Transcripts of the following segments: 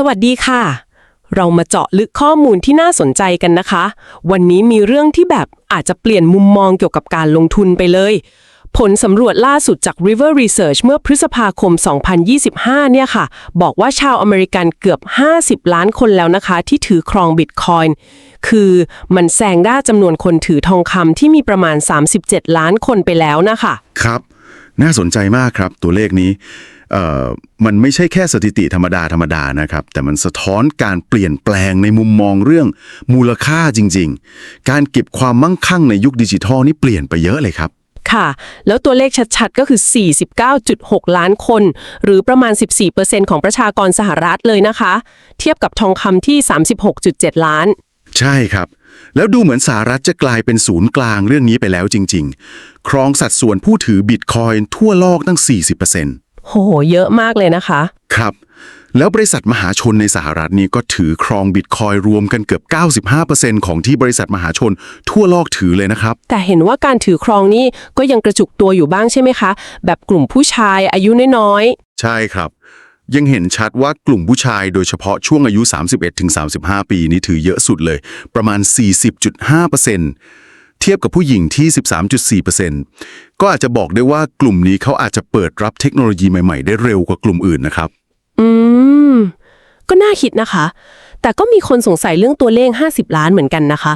สวัสดีค่ะ เรามาเจาะลึกข้อมูลที่น่าสนใจกันนะคะ วันนี้มีเรื่องที่แบบอาจจะเปลี่ยนมุมมองเกี่ยวกับการลงทุนไปเลย ผลสำรวจล่าสุดจาก River Research เมื่อพฤษภาคม 2025 เนี่ยค่ะ บอกว่าชาวอเมริกันเกือบ 50 ล้านคนแล้วนะคะ ที่ถือครองบิตคอยน์คือมันแซงได้จำนวนคนถือทองคำที่มีประมาณ 37 ล้านคนไปแล้วนะคะ ครับ น่าสนใจมากครับตัวเลขนี้ มันไม่ใช่แค่สถิติธรรมดาธรรมดานะครับ แต่มันสะท้อนการเปลี่ยนแปลงในมุมมองเรื่องมูลค่าจริง ๆ การเก็บความมั่งคั่งในยุคดิจิทัลนี่เปลี่ยนไปเยอะเลยครับค่ะ แล้วตัวเลขชัดๆ ก็คือ 49.6 ล้านคน หรือประมาณ 14%ของประชากรสหรัฐเลยนะคะ เทียบกับทองคำที่ 36.7 ล้าน ใช่ครับ แล้วดูเหมือนสหรัฐจะกลายเป็นศูนย์กลางเรื่องนี้ไปแล้วจริง ๆ ครองสัดส่วนผู้ถือบิตคอยน์ทั่วโลกตั้ง 40% โห เยอะมากเลยนะคะ ครับ แล้วบริษัทมหาชนในสหรัฐนี่ก็ถือครองบิตคอยน์รวมกันเกือบ 95%ของที่บริษัทมหาชนทั่วโลกถือเลยนะครับ แต่เห็นว่าการถือครองนี่ก็ยังกระจุกตัวอยู่บ้างใช่ไหมคะ แบบกลุ่มผู้ชายอายุน้อยใช่ครับ ยังเห็นชัดว่ากลุ่มผู้ชายโดยเฉพาะช่วงอายุ 31-35 ปีนี้ถือเยอะสุดเลย ประมาณ 40.5% เทียบกับผู้หญิงที่ 13.4%ก็อาจจะบอกได้ว่ากลุ่มนี้เขาอาจจะเปิดรับเทคโนโลยีใหม่ ๆ ได้เร็วกว่ากลุ่มอื่นนะครับๆอืม ก็น่าคิดนะคะ แต่ก็มีคนสงสัยเรื่องตัวเลข 50 ล้านเหมือนกันนะคะ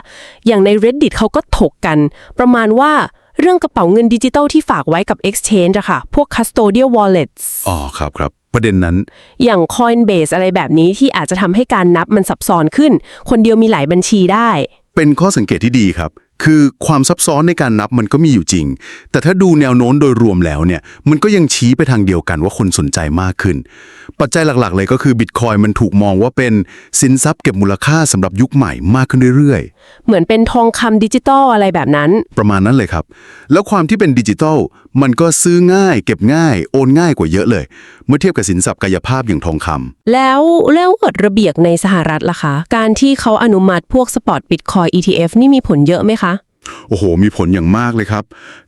อย่างใน reddit เขาก็ถกกัน ประมาณว่าเรื่องกระเป๋าเงินดิจิตอลที่ฝากไว้กับ exchange อะค่ะ พวก custodial wallets อ๋อครับครับ ประเด็นนั้น อย่าง Coinbase อะไรแบบนี้ที่อาจจะทำให้การนับมันซับซ้อนขึ้น คนเดียวมีหลายบัญชีได้ เป็นข้อสังเกตที่ดีครับ คือความซับซ้อนในการนับมันก็มีอยู่จริง แต่ถ้าดูแนวโน้มโดยรวมแล้วเนี่ย มันก็ยังชี้ไปทางเดียวกันว่าคนสนใจมากขึ้น ปัจจัยหลักๆ เลยก็คือบิตคอยมันถูกมองว่าเป็นสินทรัพย์เก็บมูลค่าสำหรับยุคใหม่มากขึ้นเรื่อยเหมือนเป็นทองคำดิจิตอลอะไรแบบนั้นๆประมาณนั้นเลยครับ แล้วความที่เป็นดิจิทัลมันก็ซื้อง่าย เก็บง่าย โอนง่ายกว่าเยอะเลย เมื่อเทียบกับสินทรัพย์กายภาพอย่างทองคำแล้วแล้วกฎระเบียบในสหรัฐล่ะคะ การที่เขาอนุมัติพวกสปอตบิตคอย ETF นี่มีผลเยอะไหมคะ โอ้โห มีผลอย่างมากเลยครับ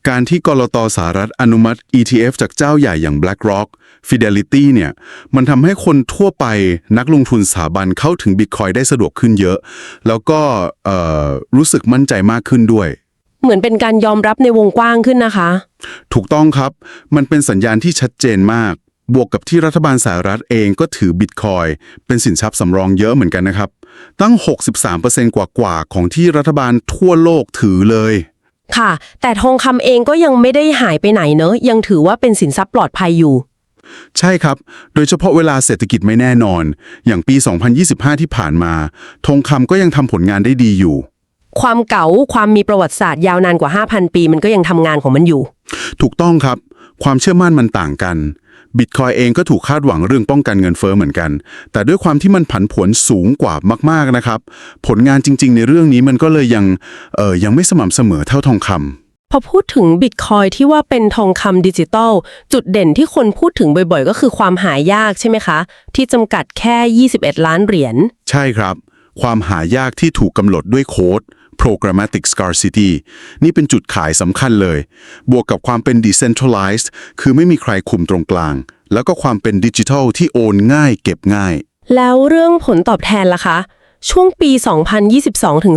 การที่กรตสหรัฐอนุมัติ ETF จากเจ้าใหญ่อย่าง BlackRock Fidelity เนี่ย มันทำให้คนทั่วไปนักลงทุนสถาบันเข้าถึง Bitcoin ได้สะดวกขึ้นเยอะ แล้วก็เอ่อรู้สึกมั่นใจมากขึ้นด้วย เหมือนเป็นการยอมรับในวงกว้างขึ้นนะคะ ถูกต้องครับ มันเป็นสัญญาณที่ชัดเจนมาก บวกกับที่รัฐบาลสหรัฐเองก็ถือบิตคอยเป็นสินทรัพย์สำรองเยอะเหมือนกันนะครับ ตั้ง 63%กว่าๆของที่รัฐบาลทั่วโลกถือเลย ค่ะ แต่ทองคำเองก็ยังไม่ได้หายไปไหนเนอะยังถือว่าเป็นสินทรัพย์ปลอดภัยอยู่ ใช่ครับ โดยเฉพาะเวลาเศรษฐกิจไม่แน่นอน อย่างปี 2025 ที่ผ่านมา ทองคำก็ยังทำผลงานได้ดีอยู่ ความเก๋าความมีประวัติศาสตร์ยาวนานกว่า 5,000 ปี มันก็ยังทำงานของมันอยู่ ถูกต้องครับ ความเชื่อมั่นมันต่างกัน บิตคอยเองก็ถูกคาดหวังเรื่องป้องกันเงินเฟ้อเหมือนกัน แต่ด้วยความที่มันผันผวนสูงกว่ามากๆนะครับ ผลงานจริง ๆ ในเรื่องนี้มันก็เลยยังเอ่อยังไม่สม่ำเสมอเท่าทองคำพอพูดถึงบิตคอยที่ว่าเป็นทองคำดิจิตอลจุดเด่นที่คนพูดถึงบ่อยๆ ก็คือความหายากใช่ไหมคะ ที่จำกัดแค่ 21 ล้านเหรียญ ใช่ครับ ความหายากที่ถูกกำหนดด้วยโค้ด programmatic scarcity นี่เป็นจุดขายสำคัญเลย บวกกับความเป็น decentralized คือไม่มีใครคุมตรงกลาง แล้วก็ความเป็นดิจิทัลที่โอนง่ายเก็บง่าย แล้วเรื่องผลตอบแทนล่ะคะ ช่วงปี 2022 ถึง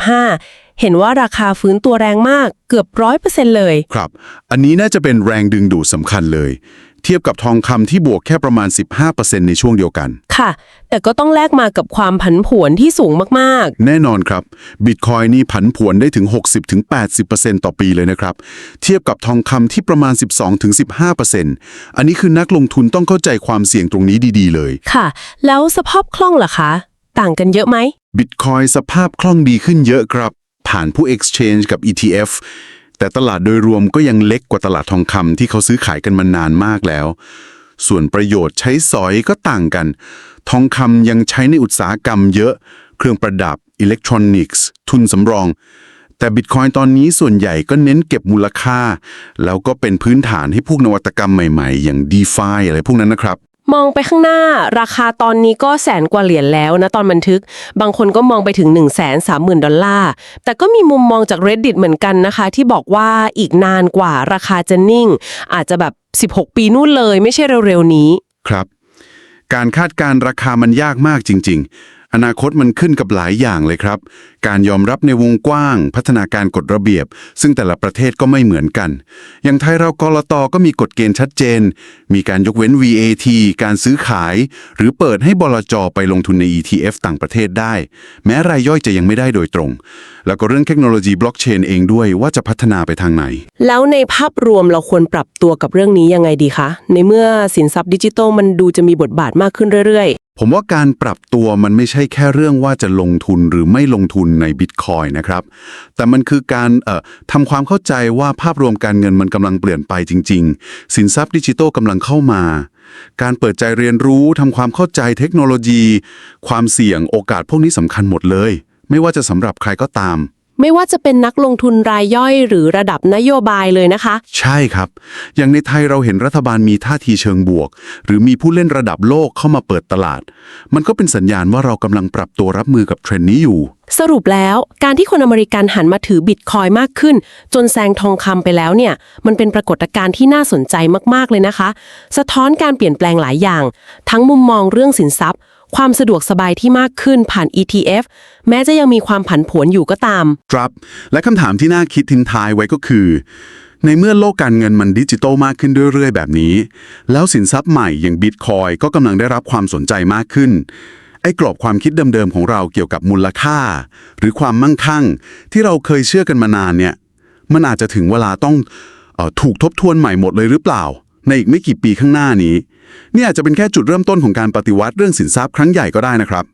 2025 เห็นว่าราคาฟื้นตัวแรงมากเกือบร้อยเปอร์เซ็นต์เลย ครับ อันนี้น่าจะเป็นแรงดึงดูดสำคัญเลย เทียบกับทองคำที่บวกแค่ประมาณ 15%ในช่วงเดียวกัน ค่ะ แต่ก็ต้องแลกมากับความผันผวนที่สูงมากแน่นอนครับบิตคอยนี่ผันผวนได้ถึง 60-80%ต่อปีเลยนะครับ เทียบกับทองคำที่ประมาณ 12-15%อันนี้คือนักลงทุนต้องเข้าใจความเสี่ยงตรงนี้ดีๆเลย ๆ ค่ะ แล้วสภาพคล่องล่ะคะ ต่างกันเยอะไหม บิตคอยสภาพคล่องดีขึ้นเยอะครับ ผ่านผู้ Exchange กับ ETF แต่ตลาดโดยรวมก็ยังเล็กกว่าตลาดทองคำที่เขาซื้อขายกันมานานมากแล้ว ส่วนประโยชน์ใช้สอยก็ต่างกัน ทองคำยังใช้ในอุตสาหกรรมเยอะ เครื่องประดับ อิเล็กทรอนิกส์ ทุนสำรอง แต่บิตคอยตอนนี้ส่วนใหญ่ก็เน้นเก็บมูลค่า แล้วก็เป็นพื้นฐานให้พวกนวัตกรรมใหม่ๆ อย่าง DeFi อะไรพวกนั้นนะครับ มองไปข้างหน้าราคาตอนนี้ก็แสนกว่าเหรียญแล้วนะตอนบันทึก บางคนก็มองไปถึง 1 3 0 0 0 0 ดอลลาร์ แต่ก็มีมุมมองจาก reddit เหมือนกันนะคะ ที่บอกว่าอีกนานกว่าราคาจะนิ่ง อาจจะแบบ 16 ปีนู่นเลยไม่ใช่เร็วๆนี้ ครับ การคาดการราคามันยากมากจริง ๆ อนาคตมันขึ้นกับหลายอย่างเลยครับ การยอมรับในวงกว้าง พัฒนาการกฎระเบียบ ซึ่งแต่ละประเทศก็ไม่เหมือนกัน อย่างไทยเรากรตก็มีกฎเกณฑ์ชัดเจน มีการยกเว้น VAT การซื้อขาย หรือเปิดให้บลจไปลงทุนใน ETF ต่างประเทศได้ แม้รายย่อยจะยังไม่ได้โดยตรง แล้วก็เรื่องเทคโนโลยีบล็อกเชนเองด้วยว่าจะพัฒนาไปทางไหน แล้วในภาพรวมเราควรปรับตัวกับเรื่องนี้ยังไงดีคะ ในเมื่อสินทรัพย์ดิจิทัลมันดูจะมีบทบาทมากขึ้นเรื่อย ผมว่าการปรับตัวมันไม่ใช่แค่เรื่องว่าจะลงทุนหรือไม่ลงทุนในบิตคอยนะครับ แต่มันคือการเอ่อทำความเข้าใจว่าภาพรวมการเงินมันกำลังเปลี่ยนไปจริง ๆ สินทรัพย์ดิจิทัลกำลังเข้ามา การเปิดใจเรียนรู้ทำความเข้าใจเทคโนโลยี ความเสี่ยงโอกาสพวกนี้สำคัญหมดเลย ไม่ว่าจะสำหรับใครก็ตาม ไม่ว่าจะเป็นนักลงทุนรายย่อยหรือระดับนโยบายเลยนะคะ ใช่ครับ อย่างในไทยเราเห็นรัฐบาลมีท่าทีเชิงบวก หรือมีผู้เล่นระดับโลกเข้ามาเปิดตลาด มันก็เป็นสัญญาณว่าเรากำลังปรับตัวรับมือกับเทรนด์นี้อยู่ สรุปแล้วการที่คนอเมริกันหันมาถือบิตคอยน์มากขึ้น จนแซงทองคำไปแล้วเนี่ย มันเป็นปรากฏการณ์ที่น่าสนใจมากๆเลยนะคะ สะท้อนการเปลี่ยนแปลงหลายอย่าง ทั้งมุมมองเรื่องสินทรัพย์ ความสะดวกสบายที่มากขึ้นผ่าน ETF แม้จะยังมีความผันผวนอยู่ก็ตาม ครับ และคำถามที่น่าคิดทิ้งท้ายไว้ก็คือ ในเมื่อโลกการเงินมันดิจิตอลมากขึ้นเรื่อยๆ แบบนี้ แล้วสินทรัพย์ใหม่อย่างบิตคอยก็กำลังได้รับความสนใจมากขึ้น ไอ้กรอบความคิดเดิมๆของเราเกี่ยวกับมูลค่า หรือความมั่งคั่ง ที่เราเคยเชื่อกันมานานเนี่ย มันอาจจะถึงเวลาต้องเออถูกทบทวนใหม่หมดเลยหรือเปล่า ในอีกไม่กี่ปีข้างหน้านี้ นี่อาจจะเป็นแค่จุดเริ่มต้นของการปฏิวัติเรื่องสินทรัพย์ครั้งใหญ่ก็ได้นะครับ